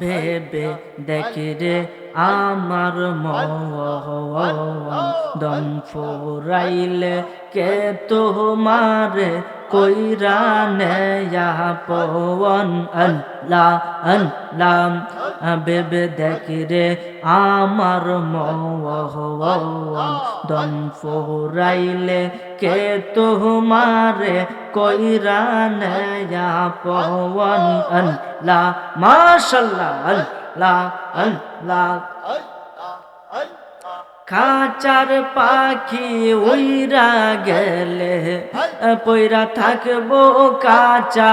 ভেবে দেখে রে আমার দম ফুরাইলে কে তোমারে কইরা নেয়া পবন আল্লাহ আল্লাহ বেবে দেখি রে আমার মন দম ফুরাইলে কে তোমারে কইরা নয়া পবন আল্লাহ মাশাল্লাহ আল্লাহ আল্লাহ। খাচার পাখি ওইরা গেলে পয়রা থাকব কাচা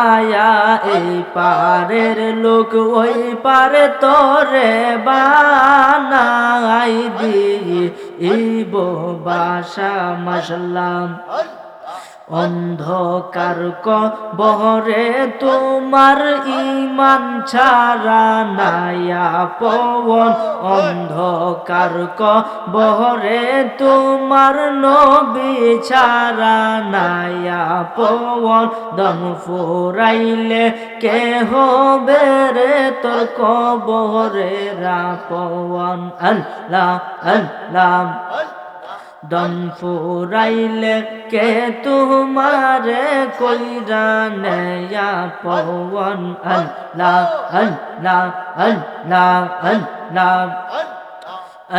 আয়া এই পারের লোক, ওই পারে তোরে বানাই দি ইব বাসা মশলাম অন্ধকার বহরে তোমার ইমান ছাড়া নায়া পবন। অন্ধকার বহরে তোমার নবী ছাড়া নায়া পবন। দম ফুরাইলে কে হবে রে তোর কবরে রা পবন আল্লাহ আল্লাহ দম ফুরাইলে কে তোমারে কইরা নেয়া পবন আল্লাহ আল্লাহ আল্লাহ আল্লাহ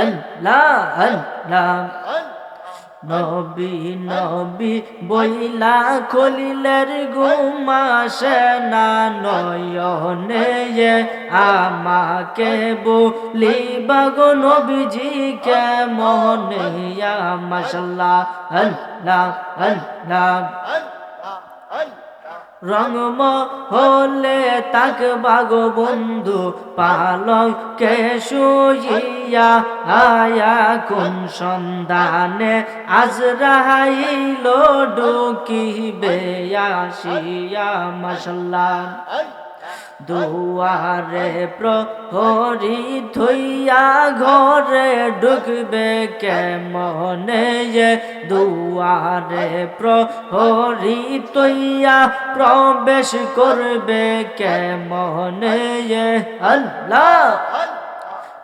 আল্লাহ আল্লাহ। নবী নবী বইলা খলিলের ঘুমাসে না, নয়নে আমাকে বলি বাগো নবীজি কে মনে মাসাল্লাহ আল্লাহ আল্লাহ। রঙম হলে তাক বাগো বন্ধু, পালক কে শুইয়া আয়া কোন সন্ধানে? আজ রাহাইল ডুকিবে আসিয়া মশলা দুয়ারে প্রহরি থইয়া ঘরে ঢুকবে কেমনে যে? দুয়ারে প্রহরি তৈয়া প্রবেশ করবে কেমনে যে? আল্লাহ!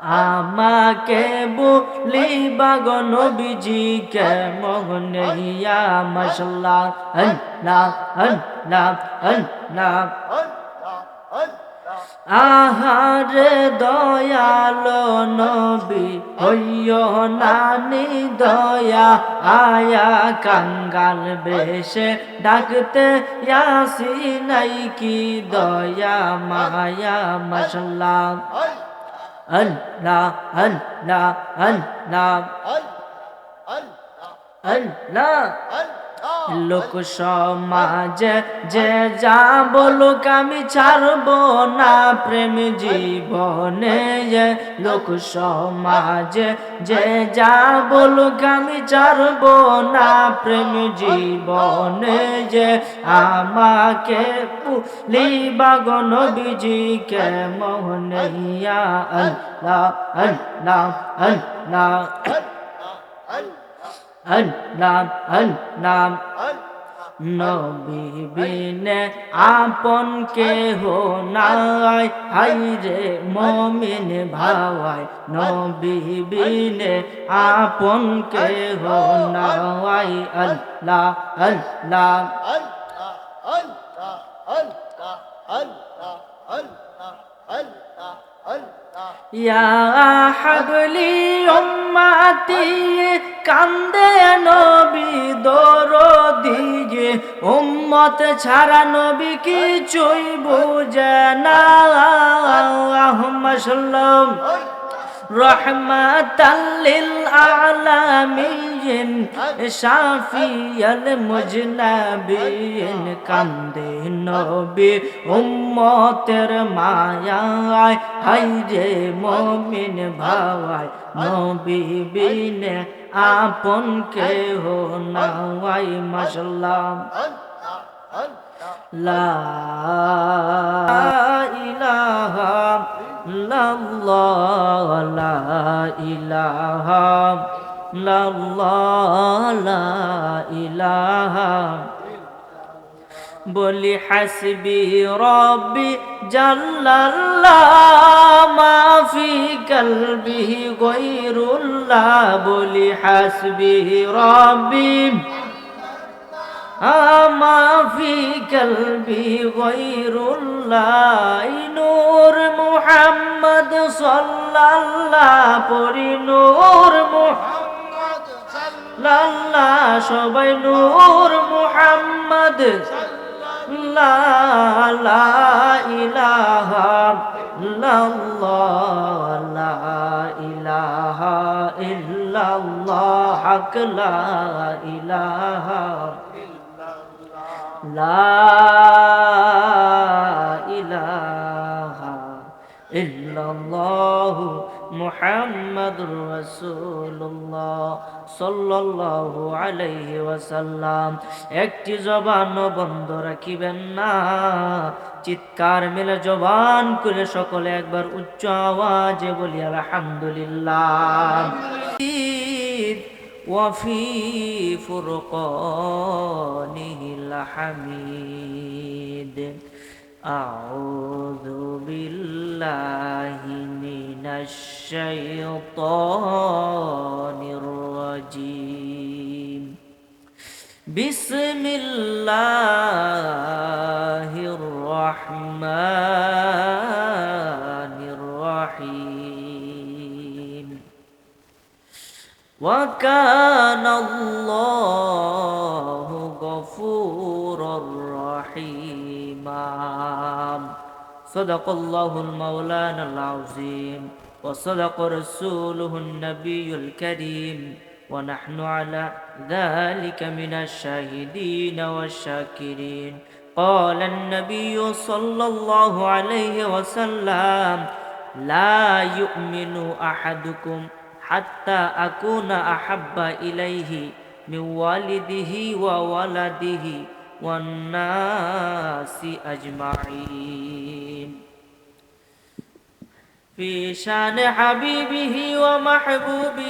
আমাকে বলি বাগন বিজি কে মগনিয়া মশলা আল্লাহ আল্লাহ আল্লাহ। আহারে দয়ালো নবী হইয় নানি দয়া আয়া কাঙ্গাল বেশে ডাকতে ইয়াসি নাই কি দয়া মায়া মশলা আল্লাহ। আল্লাহ আল্লাহ। আল্লাহ। লোক সমাজে যে যা বলুক আমি ছাড়ব না। প্রেম জীবনে লোক সমাজে যে যা বলুক আমি ছাড়ব না। প্রেম জীবনে যে আমাকে লিবাগন বিজিকে মোহনিয়া। আল্লাহ আল্লাহ আল্লাহ। আল্লাহ আল্লাহ নবী বিনে আপন কে হো নাই। হাই রে মমিন ভাওয়াই নবী বিনে আপন কে হো নাই। আল্লাহ আল্লাহ, ইয়া হাবলি উম্মাতি কান্দে নবী দরদি যে উম্মত ছাড়া নবী কিছুই বুঝে না। আহম্মদ সাল্লাম রহমাতাল্লিল আলামিন। শাফিয়াল মুজনাবিন, কান্দে নবী উম্মতের মায়ায় হাই রে মমিন ভাওয়ায়, নবী বিনে আপন কে হো নাওয়াই মাশাল্লাহ। লা ইলাহা ইল্লাল্লাহ, লা ইলাহা বলি, হাসবি রব্বি জাল্লাল্লাহ, মাফি কলবি গৈরুল্লাহ বলি, হাসবি রব্বি আমা ফি কলবি গৈরুল্লাহ নূর মুহাম্মদ সাল্লাল্লাহ, পরি নূর মুহাম্মদ লাল্লাহ, সবাই নূর মুহাম্মদ। লা ইলাহা ইল্লাল্লাহ লা ইলাহা ইল্লাল্লাহ, হক লা ইলাহা লা ইলাহা ইল্লাল্লাহু মুহাম্মাদুর রাসূলুল্লাহ সাল্লাল্লাহু আলাইহি ওয়াসাল্লাম একটি জবান বন্ধ রাখিবেন না চিৎকার মেলে জবান করে সকলে একবার উচ্চ আওয়াজে বলি আলহামদুলিল্লাহ وفي فرقانه الحميد أعوذ بالله من الشيطان الرجيم. بسم الله الرحمن الرحيم. وكان الله غفورا رحيما. صدق الله المولانا العظيم وصدق رسوله النبي الكريم ونحن على ذلك من الشاهدين والشاكرين. قال النبي صلى الله عليه وسلم لا يؤمن أحدكم حتى أكون أحب إليه من والده وولده. والناس أجمعين. في شأن حبيبه ومحبوبه